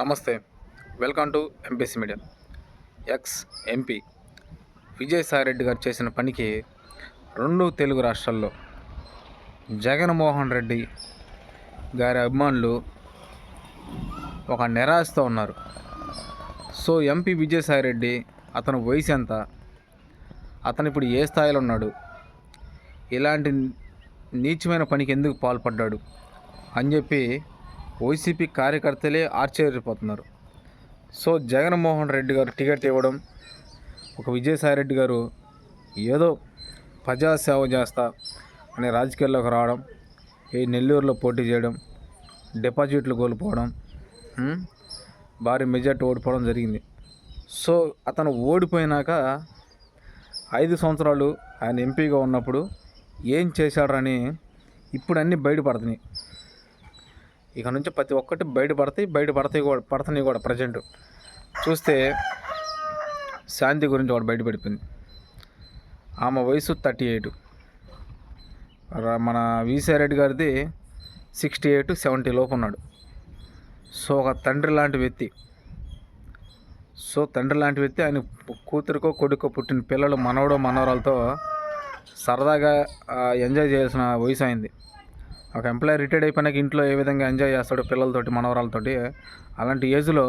నమస్తే. Welcome to MPC media ex MP Vijayasai Reddy గారు చేసిన పనికి రెండు తెలుగు రాష్ట్రాల్లో జగన్మోహన్ రెడ్డి గారి అభిమానులు ఒక నిరాశతో ఉన్నారు. సో ఎంపీ విజయసాయిరెడ్డి అతను వయసు ఎంత? అతను ఇప్పుడు ఏ స్థాయిలో ఉన్నాడు? ఇలాంటి నీచమైన పనికి ఎందుకు పాల్పడ్డాడు? అని చెప్పి వైసీపీ కార్యకర్తలే ఆశ్చర్యపోతున్నారు. సో జగన్మోహన్ రెడ్డి గారు టికెట్ ఇవ్వడం ఒక విజయసాయిరెడ్డి గారు ఏదో ప్రజాసేవ చేస్తా అనే రాజకీయాల్లోకి రావడం ఈ నెల్లూరులో పోటీ చేయడం డిపాజిట్లు కోల్పోవడం భారీ మెజార్టీ ఓడిపోవడం జరిగింది. సో అతను ఓడిపోయినాక ఐదు సంవత్సరాలు ఆయన ఎంపీగా ఉన్నప్పుడు ఏం చేశాడని ఇప్పుడు అన్నీ బయటపడుతున్నాయి. ఇక నుంచి ప్రతి ఒక్కటి బయటపడతాయి బయటపడతాయి కూడా పడుతున్నాయి కూడా ప్రజెంట్ చూస్తే శాంతి గురించి ఒకటి బయటపడిపోయింది. ఆమె వయసు థర్టీ ఎయిట్ మన విసారెడ్డి గారిది సిక్స్టీ ఎయిట్ సెవెంటీ లోపు ఉన్నాడు. సో ఒక తండ్రి లాంటి వ్యక్తి. సో తండ్రి లాంటి వ్యక్తి ఆయన కూతురికో కొడుకో పుట్టిన పిల్లలు మనవడో మనవరాలతో సరదాగా ఎంజాయ్ చేయాల్సిన వయసు అయింది. ఒక ఎంప్లాయీ రిటైర్డ్ అయిపోయినాక ఇంట్లో ఏ విధంగా ఎంజాయ్ చేస్తాడో పిల్లలతోటి మనవరాలతోటి అలాంటి ఏజ్లో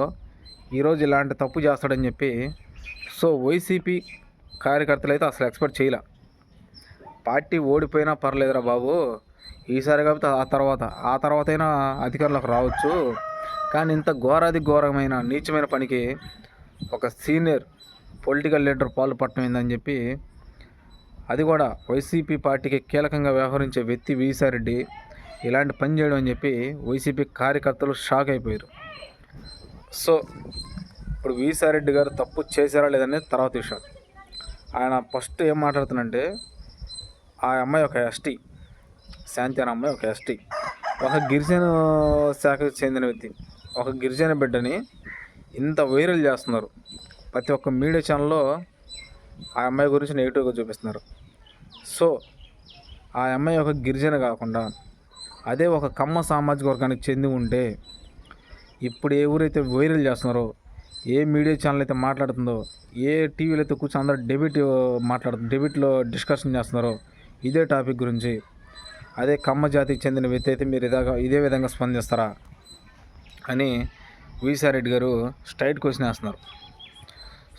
ఈరోజు ఇలాంటి తప్పు చేస్తాడని చెప్పి సో వైసీపీ కార్యకర్తలు అయితే అసలు ఎక్స్పెక్ట్ చేయలే. పార్టీ ఓడిపోయినా పర్లేదురా బాబు ఈసారి కాబట్టి ఆ తర్వాత ఆ తర్వాత అయినా అధికారంలోకి రావచ్చు. కానీ ఇంత ఘోరాది ఘోరమైన నీచమైన పనికి ఒక సీనియర్ పొలిటికల్ లీడర్ పాల్పడటం ఏందని చెప్పి అది కూడా వైసీపీ పార్టీకి కీలకంగా వ్యవహరించే వ్యక్తి విసారెడ్డి ఇలాంటి పని చేయడం అని చెప్పి వైసీపీ కార్యకర్తలు షాక్ అయిపోయారు. సో ఇప్పుడు విసారెడ్డి గారు తప్పు చేశారా లేదనేది తర్వాత విషయం. ఆయన ఫస్ట్ ఏం మాట్లాడుతున్నంటే ఆ అమ్మాయి ఒక ఎస్టీ శాంతి అనే అమ్మాయి ఒక ఎస్టీ. ఒక గిరిజన శాఖకు చెందిన వ్యక్తి ఒక గిరిజన బిడ్డని ఇంత వైరల్ చేస్తున్నారు. ప్రతి ఒక్క మీడియా ఛానల్లో ఆ అమ్మాయి గురించి నెగిటివ్గా చూపిస్తున్నారు. సో ఆ అమ్మాయి ఒక గిరిజన కాకుండా అదే ఒక కమ్మ సామాజిక వర్గానికి చెంది ఉంటే ఇప్పుడు ఏ ఊరైతే వైరల్ చేస్తున్నారో ఏ మీడియా ఛానల్ అయితే మాట్లాడుతుందో ఏ టీవీలో అయితే కూర్చొని అందరూ డెబిట్ మాట్లాడు డెబిట్లో డిస్కషన్ చేస్తున్నారో ఇదే టాపిక్ గురించి అదే కమ్మ జాతికి చెందిన వ్యక్తి అయితే మీరు ఇదాగా ఇదే విధంగా స్పందిస్తారా అని రెడ్డి గారు స్ట్రైట్ క్వశ్చన్ వేస్తున్నారు.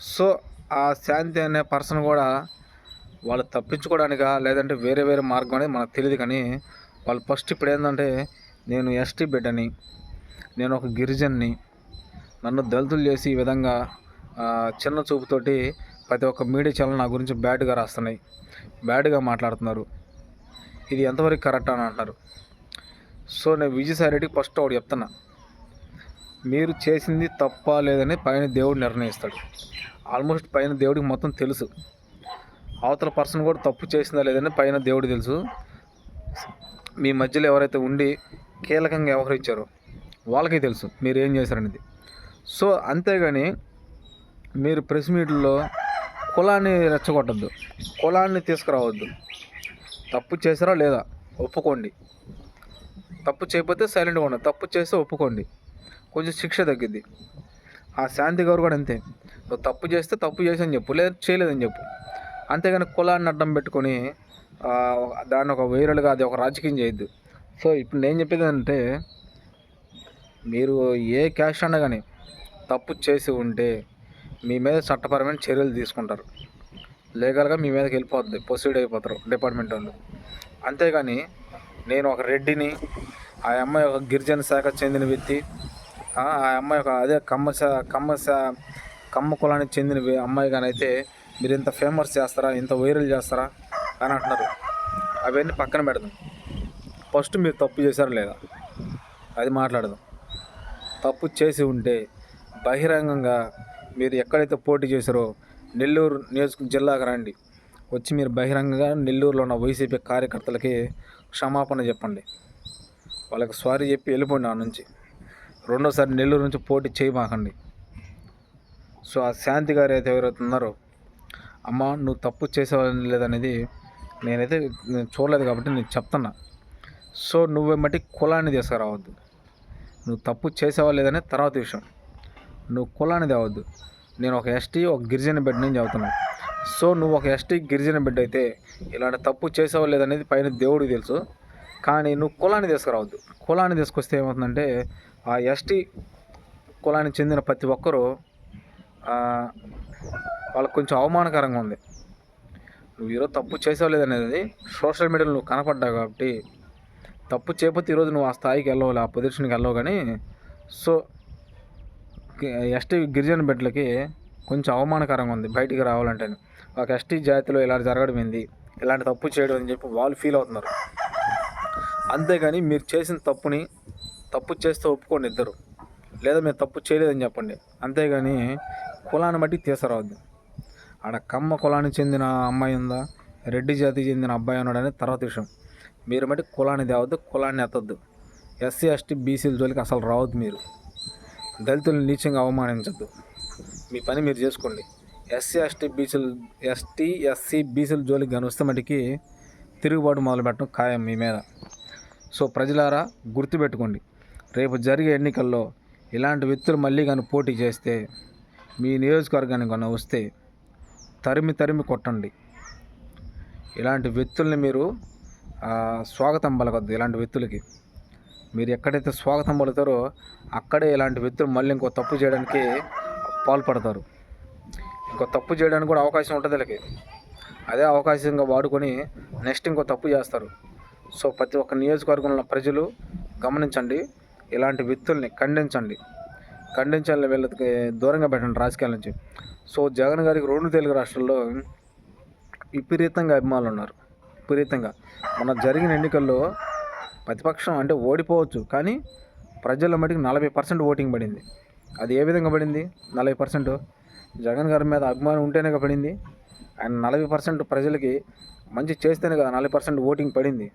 సో ఆ శాంతి అనే పర్సన్ కూడా వాళ్ళు తప్పించుకోవడానికా లేదంటే వేరే వేరే మార్గం అనేది మనకు తెలియదు కానీ వాళ్ళు ఫస్ట్ ఇప్పుడు ఏంటంటే నేను ఎస్టీ బిడ్డని నేను ఒక గిరిజన్ని నన్ను దళితులు చేసి ఈ విధంగా చిన్న చూపుతోటి ప్రతి ఒక్క మీడియా ఛానల్ నా గురించి బ్యాడ్గా రాస్తున్నాయి బ్యాడ్గా మాట్లాడుతున్నారు. ఇది ఎంతవరకు కరెక్ట్ అని అంటున్నారు. సో నేను విజయసాయి రెడ్డికి ఫస్ట్ ఒకటి చెప్తున్నా. మీరు చేసింది తప్ప లేదని పైన దేవుడు నిర్ణయిస్తాడు. ఆల్మోస్ట్ పైన దేవుడికి మొత్తం తెలుసు. అవతల పర్సన్ కూడా తప్పు చేసిందా లేదని పైన దేవుడు తెలుసు. మీ మధ్యలో ఎవరైతే ఉండి కీలకంగా వ్యవహరించారో వాళ్ళకి తెలుసు మీరు ఏం చేశారనేది. సో అంతేగాని మీరు ప్రెస్ మీట్లో కులాన్ని రెచ్చగొట్టద్దు కులాన్ని తీసుకురావద్దు. తప్పు చేశారా లేదా? ఒప్పుకోండి. తప్పు చేయకపోతే సైలెంట్గా ఉండండి. తప్పు చేస్తే ఒప్పుకోండి. కొంచెం శిక్ష తగ్గిద్ది. ఆ శాంతి గారు కూడా అంతే. నువ్వు తప్పు చేస్తే తప్పు చేసని చెప్పు లేదా చేయలేదని చెప్పు. అంతేగాని కులాన్ని అడ్డం పెట్టుకొని దాన్ని ఒక వైరల్గా అది ఒక రాజకీయం చేయొద్దు. సో ఇప్పుడు నేను చెప్పేది అంటే మీరు ఏ క్యాష్ అన్నా కానీ తప్పు చేసి ఉంటే మీ మీద చట్టపరమైన చర్యలు తీసుకుంటారు. లీగల్గా మీ మీదకి వెళ్ళిపోద్ది ప్రొసీడ్ అయిపోతారు డిపార్ట్మెంట్ వాళ్ళు. అంతేగాని నేను ఒక రెడ్డిని ఆ అమ్మాయి ఒక గిరిజన శాఖ చెందిన వ్యక్తి ఆ అమ్మాయి ఒక అదే కమ్మ కమ్మ శా- కమ్మ కులానికి చెందిన అమ్మాయి కానీ అయితే మీరు ఇంత ఫేమస్ చేస్తారా? ఇంత వైరల్ చేస్తారా? అని అంటున్నారు. అవన్నీ పక్కన పెడదాం. ఫస్ట్ మీరు తప్పు చేశారా లేదా? అది మాట్లాడదాం. తప్పు చేసి ఉంటే బహిరంగంగా మీరు ఎక్కడైతే పోటీ చేశారో నెల్లూరు నియోజక జిల్లాకు రండి. వచ్చి మీరు బహిరంగంగా నెల్లూరులో ఉన్న వైసీపీ కార్యకర్తలకి క్షమాపణ చెప్పండి. వాళ్ళకి సారీ చెప్పి వెళ్ళిపోండి ఆ నుంచి. రెండోసారి నెల్లూరు నుంచి పోటీ చేయమాకండి. సో ఆ శాంతి గారు అయితే ఎవరైతే ఉన్నారో అమ్మ నువ్వు తప్పు చేసేవాళ్ళని లేదనేది నేనైతే చూడలేదు కాబట్టి నేను చెప్తున్నా. సో నువ్వేమటి కులాన్ని తీసుకురావద్దు. నువ్వు తప్పు చేసేవా లేదనే తర్వాత విషయం. నువ్వు కులాన్ని తేవద్దు. నేను ఒక ఎస్టీ ఒక గిరిజన బిడ్డ నుంచి చెబుతున్నాను సో నువ్వు ఒక ఎస్టీ గిరిజన బిడ్డ అయితే ఇలాంటి తప్పు చేసావో లేదనేది పైన దేవుడికి తెలుసు. కానీ నువ్వు కులాన్ని తీసుకురావద్దు. కులాన్ని తీసుకొస్తే ఏమవుతుందంటే ఆ ఎస్టీ కులానికి చెందిన ప్రతి ఒక్కరూ వాళ్ళకి కొంచెం అవమానకరంగా ఉంది. నువ్వు ఈరోజు తప్పు చేసావు లేదనేది సోషల్ మీడియాలో నువ్వు కనపడ్డావు కాబట్టి తప్పు చేయకపోతే ఈరోజు నువ్వు ఆ స్థాయికి వెళ్ళవు ఆ పొజిషన్కి వెళ్ళవు కానీ సో ఎస్టీ గిరిజన బిడ్డలకి కొంచెం అవమానకరంగా ఉంది బయటికి రావాలంటే ఒక ఎస్టీ జాతిలో ఇలా జరగడం ఏంది? ఇలాంటి తప్పు చేయడం అని చెప్పి వాళ్ళు ఫీల్ అవుతున్నారు. అంతేగాని మీరు చేసిన తప్పుని తప్పు చేస్తే ఒప్పుకోండి ఇద్దరు. లేదా మీరు తప్పు చేయలేదని చెప్పండి. అంతేగాని కులాన్ని బట్టి తీసుకురావద్దు ఆడ కమ్మ కులానికి చెందిన అమ్మాయి ఉందా? రెడ్డి జాతికి చెందిన అబ్బాయి ఉన్నాడని తర్వాత విషయం. మీరు మట్టి కులాన్ని తేవద్దు కులాన్ని ఎత్తద్దు. ఎస్సీ ఎస్టీ బీసీల జోలికి అసలు రావద్దు మీరు. దళితులను నీచంగా అవమానించద్దు. మీ పని మీరు చేసుకోండి. ఎస్సీ ఎస్టీ బీసీలు ఎస్టీ ఎస్సీ బీసీల జోలికి కనిపిస్తే వస్తే మటుకి తిరుగుబాటు మొదలుపెట్టడం ఖాయం మీ మీద. సో ప్రజలారా గుర్తుపెట్టుకోండి. రేపు జరిగే ఎన్నికల్లో ఇలాంటి వ్యక్తులు మళ్ళీ కానీ పోటీ చేస్తే మీ నియోజకవర్గానికి కానీ వస్తే తరిమి తరిమి కొట్టండి. ఇలాంటి వ్యక్తుల్ని మీరు స్వాగతం పలకొద్దు ఇలాంటి వ్యక్తులకి. మీరు ఎక్కడైతే స్వాగతం పలుతారో అక్కడే ఇలాంటి వ్యక్తులు మళ్ళీ ఇంకో తప్పు చేయడానికి పాల్పడతారు. ఇంకో తప్పు చేయడానికి కూడా అవకాశం ఉంటుంది వీళ్ళకి. అదే అవకాశంగా వాడుకొని నెక్స్ట్ ఇంకో తప్పు చేస్తారు. సో ప్రతి ఒక్క నియోజకవర్గంలో ప్రజలు గమనించండి ఇలాంటి వ్యక్తుల్ని ఖండించండి. ఖండించాలని వీళ్ళకి దూరంగా పెట్టండి రాజకీయాల నుంచి. సో జగన్ గారికి రెండు తెలుగు రాష్ట్రాల్లో విపరీతంగా అభిమానులు ఉన్నారు విపరీతంగా. మన జరిగిన ఎన్నికల్లో ప్రతిపక్షం అంటే ఓడిపోవచ్చు కానీ ప్రజల మటుకు నలభై పర్సెంట్ ఓటింగ్ పడింది. అది ఏ విధంగా పడింది? నలభై పర్సెంట్. జగన్ గారి మీద అభిమానం ఉంటేనే కదా పడింది. అండ్ నలభై పర్సెంట్ ప్రజలకి మంచి చేస్తేనే కదా నలభై పర్సెంట్ ఓటింగ్ పడింది.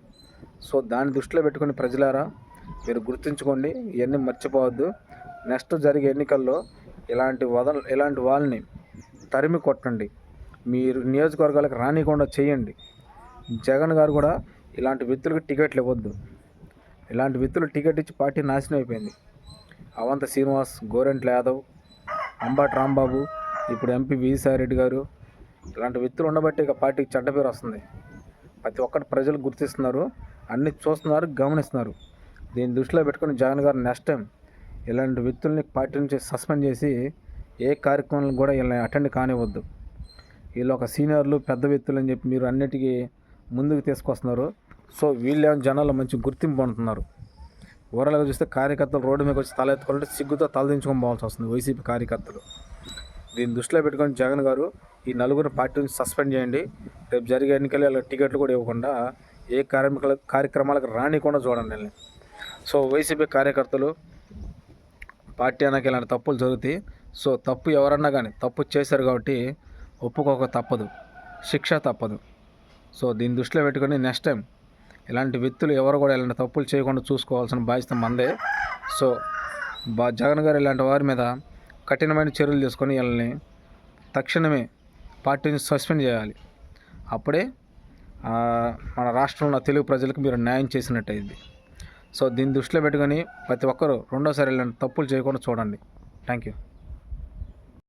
సో దాన్ని దృష్టిలో పెట్టుకుని ప్రజలారా మీరు గుర్తుంచుకోండి ఇవన్నీ మర్చిపోవద్దు. నెక్స్ట్ జరిగే ఎన్నికల్లో ఇలాంటి వదల ఇలాంటి వాళ్ళని తరిమి కొట్టండి. మీరు నియోజకవర్గాలకు రానికుండా చేయండి. జగన్ గారు కూడా ఇలాంటి వ్యక్తులకు టికెట్లు ఇవ్వద్దు. ఇలాంటి వ్యక్తులు టికెట్ ఇచ్చి పార్టీ నాశనం అయిపోయింది. అవంత శ్రీనివాస్ గోరెంట్ల యాదవ్ అంబటి రాంబాబు ఇప్పుడు ఎంపీ విజయసాయిరెడ్డి గారు ఇలాంటి వ్యక్తులు ఉండబట్టి ఇక పార్టీకి చెడ్డ పేరు వస్తుంది. ప్రతి ఒక్కటి ప్రజలు గుర్తిస్తున్నారు. అన్ని చూస్తున్నారు గమనిస్తున్నారు. దీన్ని దృష్టిలో పెట్టుకుని జగన్ గారు నెక్స్ట్ టైం ఇలాంటి వ్యక్తుల్ని పార్టీ నుంచి సస్పెండ్ చేసి ఏ కార్యక్రమాలను కూడా వీళ్ళని అటెండ్ కానివ్వద్దు. వీళ్ళు ఒక సీనియర్లు పెద్ద వ్యక్తులు అని చెప్పి మీరు అన్నిటికీ ముందుకు తీసుకొస్తున్నారు. సో వీళ్ళే జనాలు మంచి గుర్తింపు పొందుతున్నారు. ఓవరాల్గా చూస్తే కార్యకర్తలు రోడ్డు మీద వచ్చి తల సిగ్గుతో తలదించుకొని పోవాల్సి వస్తుంది వైసీపీ కార్యకర్తలు. దీన్ని దృష్టిలో పెట్టుకొని జగన్ గారు ఈ నలుగురు పార్టీ నుంచి సస్పెండ్ చేయండి. రేపు జరిగే ఎన్నికలు ఇలా టికెట్లు కూడా ఇవ్వకుండా ఏ కార్మికుల కార్యక్రమాలకు రానికుండా చూడండి సో వైసీపీ కార్యకర్తలు పార్టీ అనకి ఇలాంటి తప్పులు జరుగుతాయి. సో తప్పు ఎవరన్నా కానీ తప్పు చేశారు కాబట్టి ఒప్పుకోక తప్పదు శిక్ష తప్పదు. సో దీన్ని దృష్టిలో పెట్టుకొని నెక్స్ట్ టైం ఇలాంటి వ్యక్తులు ఎవరు కూడా ఇలాంటి తప్పులు చేయకుండా చూసుకోవాల్సిన బాధ్యత మందే. సో బా జగన్ గారు ఇలాంటి వారి మీద కఠినమైన చర్యలు తీసుకొని వీళ్ళని తక్షణమే పార్టీని సస్పెండ్ చేయాలి. అప్పుడే మన రాష్ట్రంలో తెలుగు ప్రజలకు మీరు న్యాయం చేసినట్టు అయింది సో దీన్ని దృష్టిలో పెట్టుకొని ప్రతి ఒక్కరూ రెండోసారి ఇలాంటి తప్పులు చేయకుండా చూడండి. Thank you